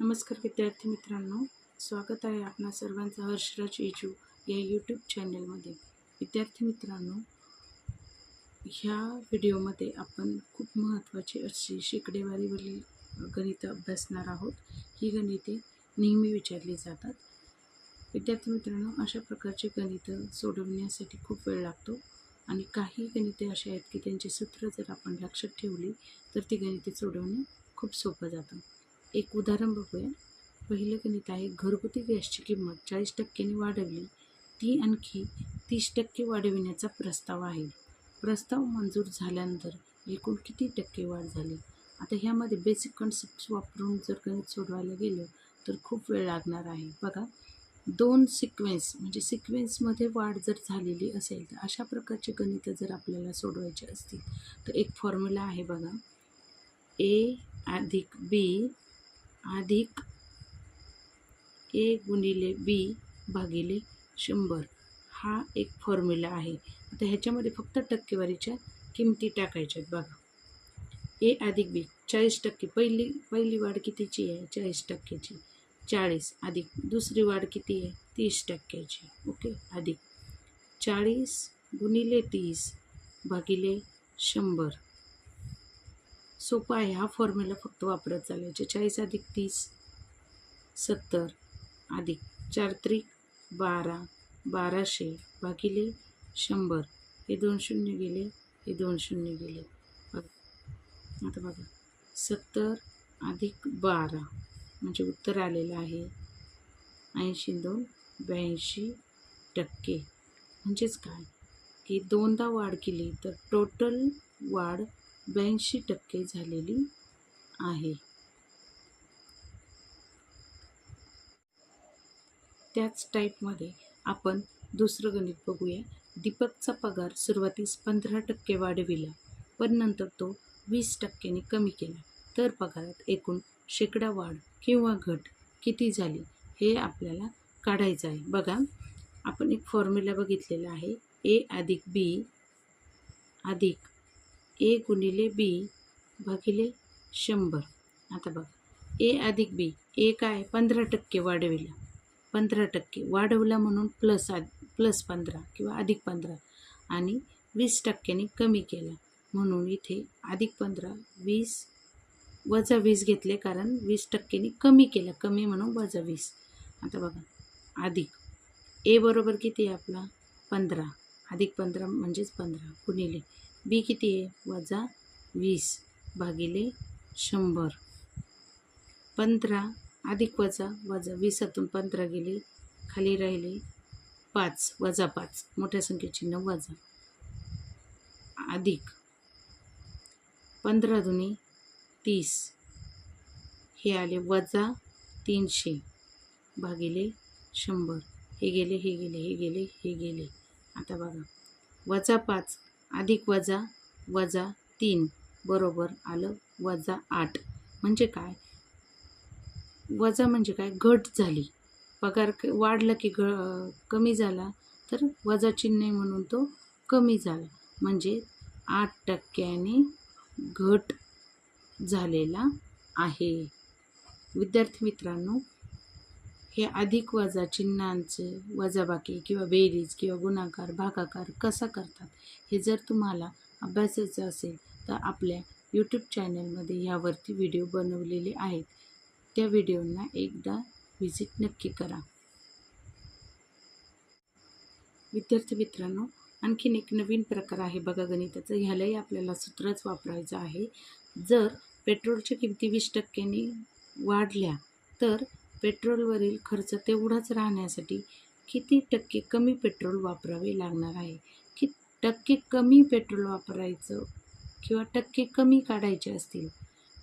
नमस्कार विद्यार्थी मित्रांनो स्वागत आहे आपणा सर्वांचं हर्षराज एजू या यूट्यूब चॅनलमध्ये विद्यार्थी मित्रांनो ह्या व्हिडिओमध्ये आपण खूप महत्त्वाची अशी शेकडेवारीवरील गणितं अभ्यासणार आहोत. ही गणिते नेहमी विचारली जातात. विद्यार्थी मित्रांनो अशा प्रकारचे गणितं सोडवण्यासाठी खूप वेळ लागतो आणि काही गणिते अशी आहेत की त्यांची सूत्र जर आपण लक्षात ठेवली तर ती गणिते सोडवणे खूप सोपं जातं. एक उदाहरण बघूया. पहिलं गणित आहे घरगुती गॅसची किंमत चाळीस टक्क्यांनी वाढवली ती आणखी तीस टक्के वाढविण्याचा प्रस्ताव आहे. प्रस्ताव मंजूर झाल्यानंतर एकूण किती टक्के वाढ झाली? आता ह्यामध्ये बेसिक कन्सेप्ट वापरून जर गणित सोडवायला गेलं तर खूप वेळ लागणार आहे. बघा दोन सिक्वेन्स म्हणजे सिक्वेन्समध्ये वाढ जर झालेली असेल तर अशा प्रकारचे गणितं जर आपल्याला सोडवायचे असतील तर एक फॉर्म्युला आहे बघा. ए अधिक बी अधिक ए गुणिले बी भागिले शंभर. हा एक फॉर्म्युला आहे. आता ह्याच्यामध्ये फक्त टक्केवारीच्या किमती टाकायच्या आहेत बघा. ए अधिक बी चाळीस टक्के. पहिली पहिली वाढ कितीची आहे? चाळीस टक्क्याची चाळीस अधिक दुसरी वाढ किती आहे? तीस टक्क्याची. ओके अधिक. चाळीस गुणिले तीस भागिले शंभर. सोपा आहे. हा फॉर्म्युला फक्त वापरत चालायचे चाळीस अधिक तीस सत्तर अधिक चार त्रिक बारा बाराशे भागिले शंभर. हे दोन शून्य गेले हे दोन शून्य गेले. बघा आता बघा. सत्तर अधिक बारा म्हणजे उत्तर आलेलं आहे ऐंशी दोन ब्याऐंशी टक्के. म्हणजेच काय? की दोनदा वाढ केली तर टोटल वाढ ब्याऐंशी टक्के झालेली आहे. त्याच टाईपमध्ये आपण दुसरं गणित बघूया. दीपकचा पगार सुरुवातीस पंधरा टक्के वाढविला पण नंतर तो वीस टक्क्यांनी कमी केला. तर पगारात एकूण शेकडा वाढ किंवा घट किती झाली हे आपल्याला काढायचं आहे. बघा आपण एक फॉर्म्युला बघितलेला आहे. ए अधिक बी अधिक ए गुणिले बी भागिले शंभर. आता बघा. ए अधिक बी. ए काय? पंधरा टक्के वाढविला. पंधरा टक्के. वाढवला म्हणून प्लस आद प्लस पंधरा किंवा अधिक पंधरा. आणि वीस टक्क्यांनी कमी केला. म्हणून इथे अधिक पंधरा वीस वजा वीस घेतले कारण वीस टक्क्यांनी कमी केलं. कमी म्हणून वजा वीस. आता बघा. अधिक. ए बरोबर किती आहे आपला? पंधरा. अधिक पंधरा म्हणजेच पंधरा. गुणिले. बी किती आहे? वजा वीस भागिले शंभर. पंधरा अधिक वजा वजा वीसातून पंधरा गेले खाली राहिले पाच वजा पाच. मोठ्या संख्येची नऊ वजा. अधिक. पंधरा दुनी तीस. हे आले वजा तीनशे भागिले शंभर. हे गेले हे गेले हे गेले हे गेले. आता बघा. वजा पाच अधिक वजा वजा तीन बरोबर आलं वजा आठ. म्हणजे काय? वजा म्हणजे काय? घट झाली. पगार क- वाढला की ग कमी झाला तर वजा चिन्ह म्हणून तो कमी झाला. म्हणजे आठ टक्क्याने घट झालेला आहे. विद्यार्थी मित्रांनो हे अधिक वजा चिन्हांचे वजाबाकी किंवा बेरीज किंवा गुणाकार भागाकार कसा करतात हे जर तुम्हाला अभ्यासायचं असेल तर आपल्या यूट्यूब चॅनलमध्ये ह्यावरती व्हिडिओ बनवलेले आहेत. त्या व्हिडिओंना एकदा व्हिजिट नक्की करा. विद्यार्थी मित्रांनो आणखीन एक नवीन प्रकार आहे बघा गणिताचं. ह्यालाही आपल्याला सूत्रच वापरायचं आहे. जर पेट्रोलच्या किमती वीस टक्क्यांनी वाढल्या तर पेट्रोलवरील खर्च तेवढाच राहण्यासाठी किती टक्के कमी पेट्रोल वापरावे लागणार आहे? की टक्के कमी पेट्रोल वापरायचं किंवा टक्के कमी काढायचे असतील?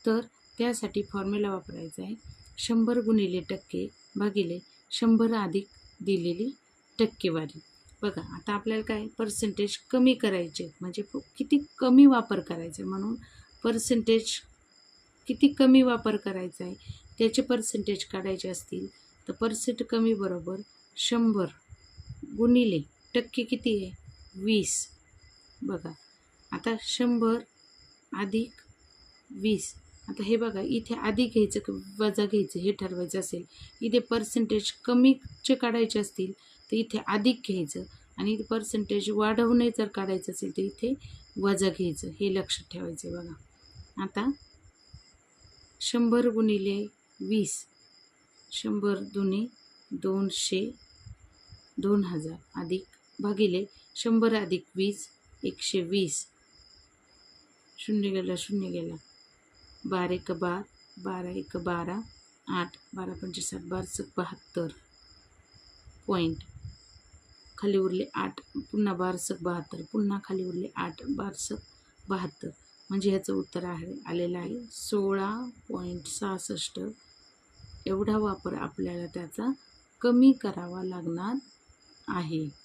तर त्यासाठी फॉर्म्युला वापरायचा आहे. शंभर गुणिले टक्के भागिले शंभर अधिक दिलेली टक्केवारी. बघा आता आपल्याला काय पर्सेंटेज कमी करायचे म्हणजे किती कमी वापर करायचा आहे म्हणून पर्सेंटेज किती कमी वापर करायचा आहे? त्याचे पर्सेंटेज काढायचे असतील तर पर्सेंट कमी बरोबर शंभर गुणिले टक्के किती आहे? वीस. बघा आता शंभर अधिक वीस. आता हे बघा इथे आधी घ्यायचं की वजा घ्यायचं हे ठरवायचं असेल. इथे पर्सेंटेज कमीचे काढायचे असतील तर इथे अधिक घ्यायचं. आणि पर्सेंटेज वाढवणे जर काढायचं असेल तर इथे वजा घ्यायचं. हे लक्षात ठेवायचं आहे बघा. आता शंभर गुणिले वीस. शंभर दुने दोनशे दोन हजार अधिक भागिले शंभर अधिक वीस एकशे वीस. शून्य गेला शून्य गेला. बारा एक बार बारा एक बारा आठ बारा पंचवीस आठ बारा बहात्तर. पॉईंट खाली उरले आठ पुन्हा बारसक बहात्तर पुन्हा खाली उरले आठ बारसक बहात्तर. म्हणजे ह्याचं उत्तर आहे आलेलं आहे सोळा पॉईंट सहासष्ट. एवढा वापर आपल्याला त्याचा कमी करावा लागणार आहे.